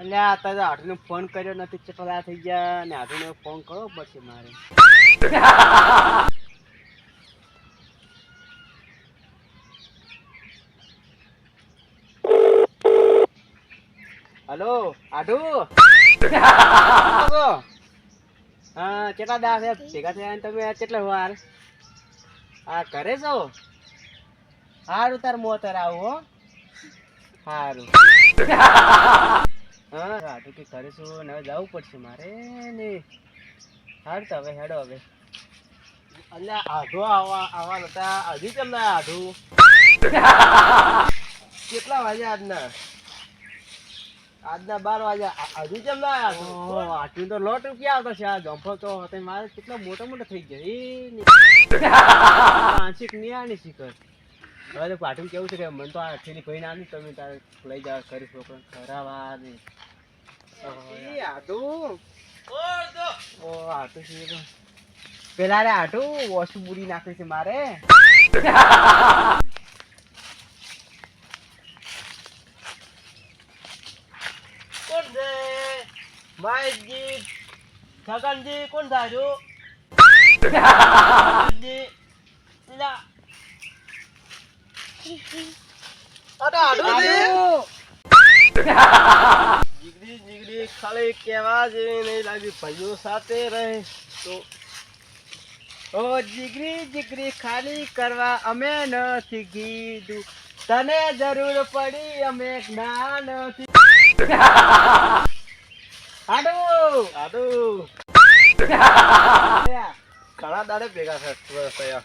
અલ્યા તારે આઠને ફોન કર્યો નથી ચટલા થઈ ગયા અને આઠને ફોન કરવો પડશે મારે. હલો, આઢુ? હા, કેટલા દા છે ભેગા થયા તમે કેટલા વાર? હા ઘરે છો? સારું તાર મોતર આવું હો. સારું હા આટલું કે કરે હવે જવું પડશે મારે ને. તો હવે હેડો હવે. અલ્યા આધો આવા આવા નતા. હજી કેમ ના આધું? કેટલા વાગ્યા આજના? આજના બાર વાગ્યા હજુ કેમ ના આવ્યા આટલું તો લોટ રૂપિયા આવતો છે? આ જંફો તો હતો મારે કેટલા મોટા મોટા થઈ ગયા. એ આંશિક નિયાની શિખર. હવે તો પાટું કેવું છે કે મને તો આ અઠેલી ભાઈ ના તમે તારે લઈ જાવ કરી છોકરા ખરાબ આ ને. પેલા રે આટું વોશુ બુરી નાખે છે મારે. કોણ છે? માહિતજી છગનજી કોણ થાય અરે આડું જીગરી જીગરી ખાલી કેવા જેવી નહીં લાગી. ભાઈઓ સાથે રહે તો. ઓ જીગરી જીગરી ખાલી કરવા અમે નથી કીધું. તને જરૂર પડી અમે ના નથી. આડુ. આડુ. ઘણા દાડે ભેગા થયા.